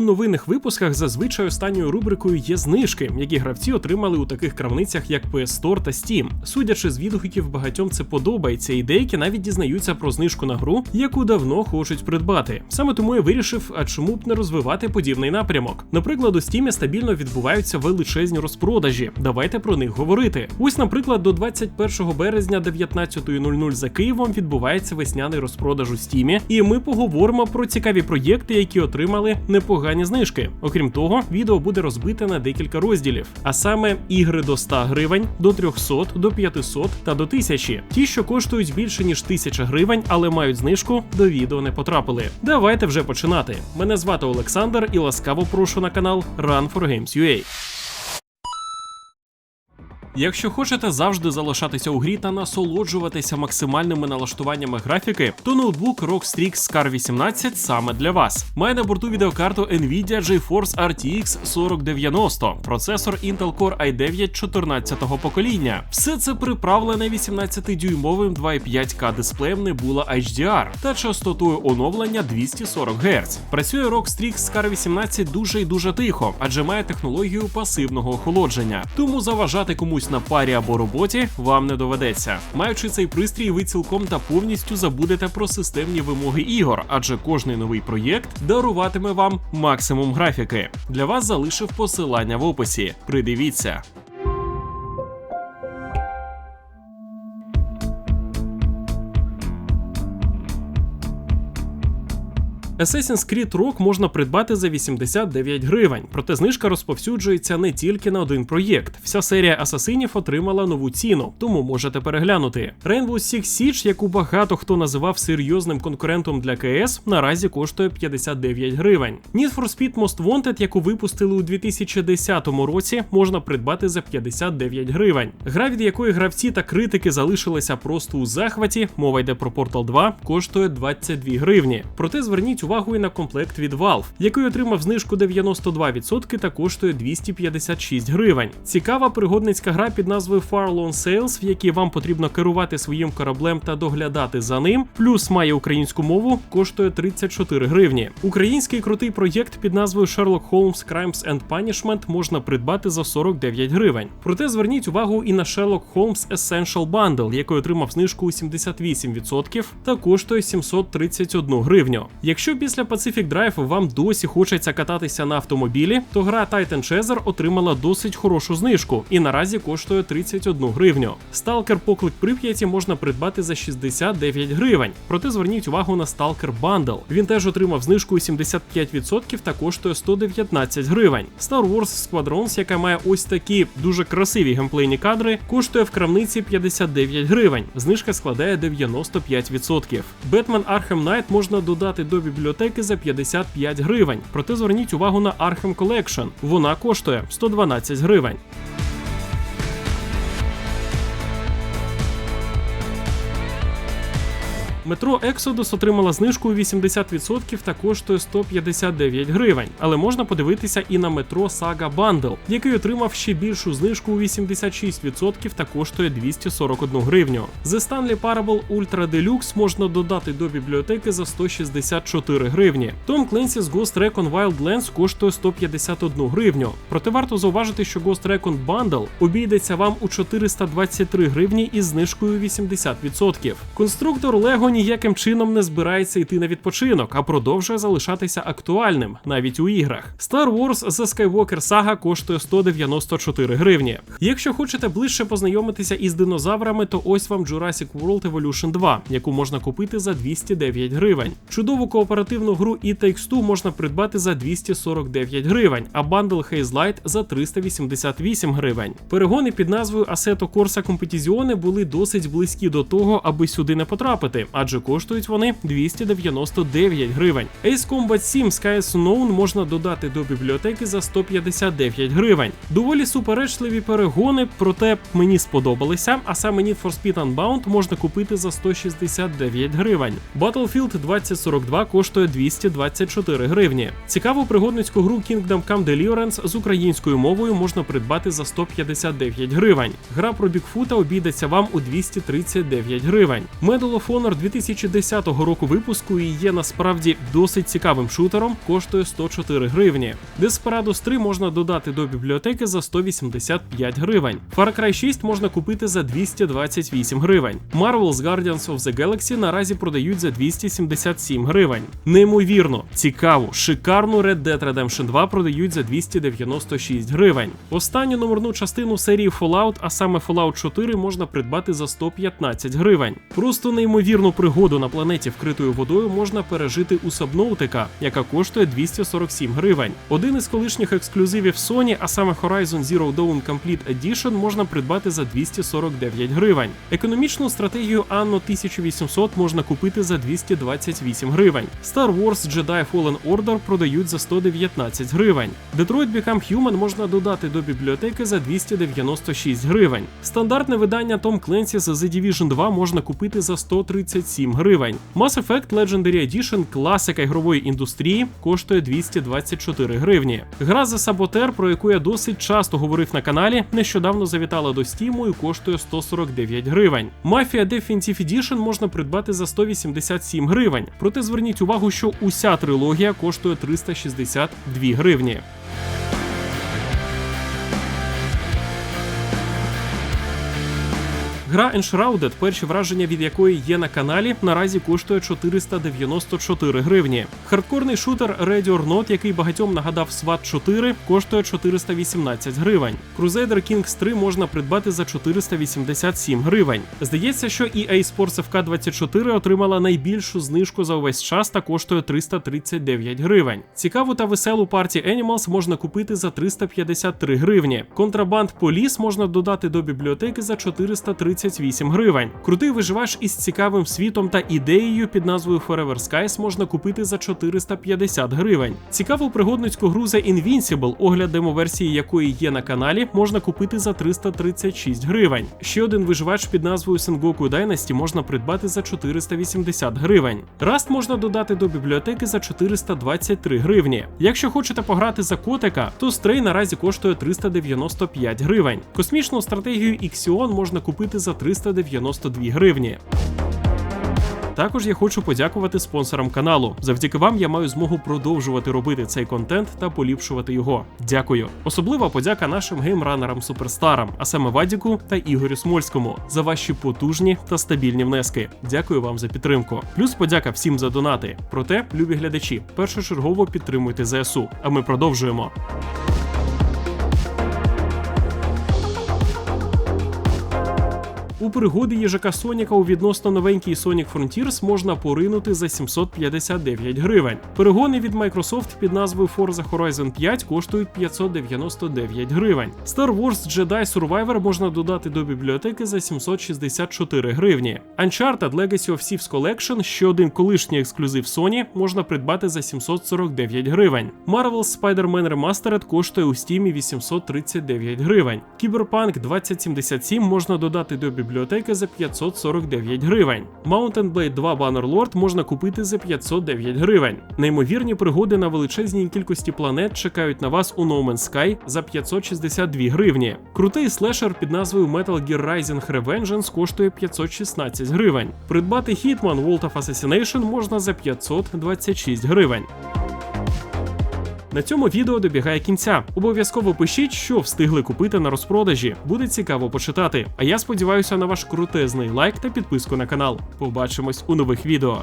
У новинних випусках зазвичай останньою рубрикою є знижки, які гравці отримали у таких крамницях, як PS Store та Steam. Судячи з відгуків, багатьом це подобається, і деякі навіть дізнаються про знижку на гру, яку давно хочуть придбати. Саме тому я вирішив, а чому б не розвивати подібний напрямок. Наприклад, у Steam стабільно відбуваються величезні розпродажі. Давайте про них говорити. Ось, наприклад, до 21 березня 19.00 за Києвом відбувається весняний розпродаж у Steam, і ми поговоримо про цікаві проєкти, які отримали непогані знижки. Окрім того, відео буде розбите на декілька розділів, а саме ігри до 100 гривень, до 300, до 500 та до 1000. Ті, що коштують більше ніж 1000 гривень, але мають знижку, до відео не потрапили. Давайте вже починати. Мене звати Олександр і ласкаво прошу на канал Run for Games UA. Якщо хочете завжди залишатися у грі та насолоджуватися максимальними налаштуваннями графіки, то ноутбук ROG Strix Scar 18 саме для вас. Має на борту відеокарту Nvidia GeForce RTX 4090, процесор Intel Core i9 14-го покоління. Все це приправлене 18-дюймовим 2,5К дисплеєм Nebula HDR та частотою оновлення 240 Гц. Працює ROG Strix Scar 18 дуже і дуже тихо, адже має технологію пасивного охолодження. Тому заважати комусь на парі або роботі вам не доведеться. Маючи цей пристрій, ви цілком та повністю забудете про системні вимоги ігор, адже кожний новий проєкт даруватиме вам максимум графіки. Для вас залишив посилання в описі. Придивіться. Assassin's Creed Rogue можна придбати за 89 гривень, проте знижка розповсюджується не тільки на один проєкт. Вся серія асасинів отримала нову ціну, тому можете переглянути. Rainbow Six Siege, яку багато хто називав серйозним конкурентом для КС, наразі коштує 59 гривень. Need for Speed Most Wanted, яку випустили у 2010 році, можна придбати за 59 гривень. Гра, від якої гравці та критики залишилися просто у захваті, мова йде про Portal 2, коштує 22 гривні. Проте зверніть увагу і на комплект від Valve, який отримав знижку 92% та коштує 256 гривень. Цікава пригодницька гра під назвою Far Lone Sales, в якій вам потрібно керувати своїм кораблем та доглядати за ним. Плюс має українську мову, коштує 34 гривні. Український крутий проєкт під назвою Sherlock Holmes Crimes and Punishment можна придбати за 49 гривень. Проте зверніть увагу і на Sherlock Holmes Essential Bundle, який отримав знижку у 78% та коштує 731 гривню. Якщо після Pacific Drive вам досі хочеться кататися на автомобілі, то гра Titan Chaser отримала досить хорошу знижку і наразі коштує 31 гривню. Stalker Поклик Прип'яті можна придбати за 69 гривень. Проте зверніть увагу на Stalker Bundle. Він теж отримав знижку 75% та коштує 119 гривень. Star Wars Squadrons, яка має ось такі дуже красиві геймплейні кадри, коштує в крамниці 59 гривень. Знижка складає 95%. Batman Arkham Knight можна додати до бібліотеки за 55 гривень. Проте зверніть увагу на Arkham Collection. Вона коштує 112 гривень. Метро Exodus отримала знижку у 80% та коштує 159 гривень. Але можна подивитися і на метро Saga Bundle, який отримав ще більшу знижку у 86% та коштує 241 гривню. The Stanley Parable Ultra Deluxe можна додати до бібліотеки за 164 гривні. Tom Clancy's Ghost Recon Wildlands коштує 151 гривню. Проте варто зауважити, що Ghost Recon Bundle обійдеться вам у 423 гривні із знижкою 80%. Конструктор Lego ніяким чином не збирається йти на відпочинок, а продовжує залишатися актуальним навіть у іграх. Star Wars The Skywalker Saga коштує 194 гривні. Якщо хочете ближче познайомитися із динозаврами, то ось вам Jurassic World Evolution 2, яку можна купити за 209 гривень. Чудову кооперативну гру It Takes Two можна придбати за 249 гривень, а бандл Haze Light за 388 гривень. Перегони під назвою Assetto Corsa Competizione були досить близькі до того, аби сюди не потрапити, адже коштують вони 299 гривень. Ace Combat 7 Skies Unknown можна додати до бібліотеки за 159 гривень. Доволі суперечливі перегони, проте мені сподобалися, а саме Need for Speed Unbound можна купити за 169 гривень. Battlefield 2042 коштує 224 гривні. Цікаву пригодницьку гру Kingdom Come Deliverance з українською мовою можна придбати за 159 гривень. Гра про Бікфута обійдеться вам у 239 гривень. Medal of Honor 2010 року випуску і є насправді досить цікавим шутером, коштує 104 гривні. Desperados 3 можна додати до бібліотеки за 185 гривень. Far Cry 6 можна купити за 228 гривень. Marvel's Guardians of the Galaxy наразі продають за 277 гривень. Неймовірно, цікаву, шикарну Red Dead Redemption 2 продають за 296 гривень. Останню номерну частину серії Fallout, а саме Fallout 4, можна придбати за 115 гривень. Просто неймовірну пригоду на планеті вкритою водою можна пережити у Subnautica, яка коштує 247 гривень. Один із колишніх ексклюзивів Sony, а саме Horizon Zero Dawn Complete Edition, можна придбати за 249 гривень. Економічну стратегію Anno 1800 можна купити за 228 гривень. Star Wars Jedi Fallen Order продають за 119 гривень. Detroit Become Human можна додати до бібліотеки за 296 гривень. Стандартне видання Tom Clancy's The Division 2 можна купити за 137 гривень. Mass Effect Legendary Edition класика ігрової індустрії коштує 224 гривні. Гра за Саботер, про яку я досить часто говорив на каналі, нещодавно завітала до Steam і коштує 149 гривень. Mafia Definitive Edition можна придбати за 187 гривень. Проте зверніть увагу, що уся трилогія коштує 362 гривні. Гра Enshrouded, перші враження від якої є на каналі, наразі коштує 494 гривні. Хардкорний шутер Ready or Not, який багатьом нагадав SWAT 4, коштує 418 гривень. Crusader Kings 3 можна придбати за 487 гривень. Здається, що EA Sports FK 24 отримала найбільшу знижку за увесь час та коштує 339 гривень. Цікаву та веселу Party Animals можна купити за 353 гривні. Контрабанд Police можна додати до бібліотеки за 430 38 гривень. Крутий виживач із цікавим світом та ідеєю під назвою Forever Skies можна купити за 450 гривень. Цікаву пригодницьку гру The Invincible, огляд демоверсії якої є на каналі, можна купити за 336 гривень. Ще один виживач під назвою Sengoku Dynasty можна придбати за 480 гривень. Rust можна додати до бібліотеки за 423 гривні. Якщо хочете пограти за котика, то Stray наразі коштує 395 гривень. Космічну стратегію Ixion можна купити за 392 гривні. Також я хочу подякувати спонсорам каналу. Завдяки вам я маю змогу продовжувати робити цей контент та поліпшувати його. Дякую. Особлива подяка нашим геймранерам суперстарам, а саме Вадіку та Ігорю Смольському, за ваші потужні та стабільні внески. Дякую вам за підтримку. Плюс подяка всім за донати. Проте, любі глядачі, першочергово підтримуйте ЗСУ. А ми продовжуємо. У пригоди їжака Соніка у відносно новенький Sonic Frontiers можна поринути за 759 гривень. Перегони від Microsoft під назвою Forza Horizon 5 коштують 599 гривень. Star Wars Jedi Survivor можна додати до бібліотеки за 764 гривні. Uncharted Legacy of Thieves Collection, ще один колишній ексклюзив Sony, можна придбати за 749 гривень. Marvel's Spider-Man Remastered коштує у Steam 839 гривень. Cyberpunk 2077 можна додати до бібліотеки бібліотеки за 549 гривень. Mountain Blade 2 Bannerlord можна купити за 509 гривень. Неймовірні пригоди на величезній кількості планет чекають на вас у No Man's Sky за 562 гривні. Крутий слешер під назвою Metal Gear Rising Revengeance коштує 516 гривень. Придбати Hitman World of Assassination можна за 526 гривень. На цьому відео добігає кінця. Обов'язково пишіть, що встигли купити на розпродажі. Буде цікаво почитати. А я сподіваюся на ваш крутезний лайк та підписку на канал. Побачимось у нових відео.